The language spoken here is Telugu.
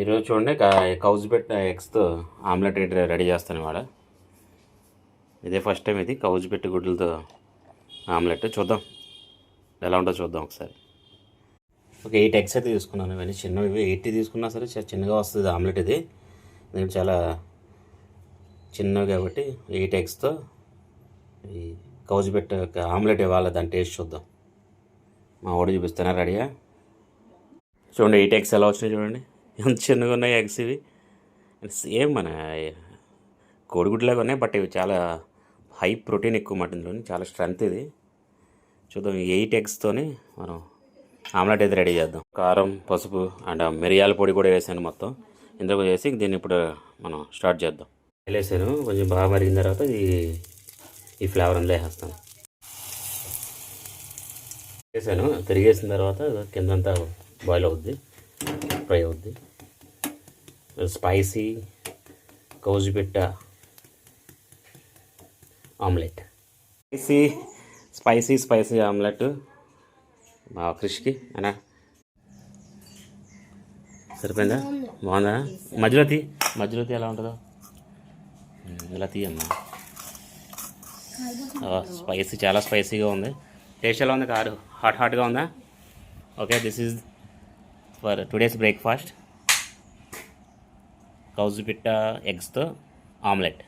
ఈరోజు చూడండి కౌజ్ పెట్టిన ఎగ్స్తో ఆమ్లెట్ ఇంటి రెడీ చేస్తాను ఇవాళ. ఇదే ఫస్ట్ టైం ఇది కౌజ్ పెట్టి గుడ్లతో ఆమ్లెట్. చూద్దాం. ఎలా ఉంటుందో చూద్దాం ఒకసారి. ఒక ఎయిట్ ఎగ్స్ అయితే తీసుకున్నాను. ఇవన్నీ చిన్నవి ఎయిట్ తీసుకున్నా సరే చాలా చిన్నగా వస్తుంది ఆమ్లెట్ ఇది. ఎందుకంటే చాలా చిన్నవి కాబట్టి ఎయిట్ ఎగ్స్తో ఈ కౌజ్ పెట్ట ఆమ్లెట్ ఇవ్వాలి దాని టేస్ట్ చూద్దాం. మా వాడు చూపిస్తానా రెడీయా? చూడండి ఎయిట్ ఎగ్స్ ఎలా వచ్చినాయి చూడండి. ఎంత చిన్నగా ఉన్నాయి ఎగ్స్ ఇవి? సేమ్ మన కోడిగుడ్లాగా ఉన్నాయి బట్ ఇవి చాలా హై ప్రోటీన్ ఎక్కువ మాట ఇందులో చాలా స్ట్రెంత్ ఇది. చూద్దాం ఎయిట్ ఎగ్స్తోని మనం ఆమ్లెట్ అయితే రెడీ చేద్దాం. కారం పసుపు అండ్ మిరియాల పొడి కూడా వేసాను మొత్తం. ఇందులో వేసి దీన్ని ఇప్పుడు మనం స్టార్ట్ చేద్దాం. వేసాను కొంచెం బాగా మరిగిన తర్వాత ఈ ఈ ఫ్లేవర్ అందులో వేసేస్తాను. వేసాను తిరిగేసిన తర్వాత కిందంతా బాయిల్ అవుద్ది ఫ్రై అవుద్ది. Spicy కౌజుపెట్ట omelette. Spicy spicy spicy omelette. మా క్రిష్కి అనా? సరిపోయిందా? బాగుందా? మధ్యలో తీ మధ్యలో తీ ఎలా ఉంటుందో? ఇలా తీయమ్మా. స్పైసీ చాలా స్పైసీగా ఉంది. టేస్ట్ ఎలా ఉంది కారు? హాట్ హాట్గా ఉందా? Okay this is for today's breakfast కౌజు పిట్ట ఎగ్స్తో ఆమ్లెట్.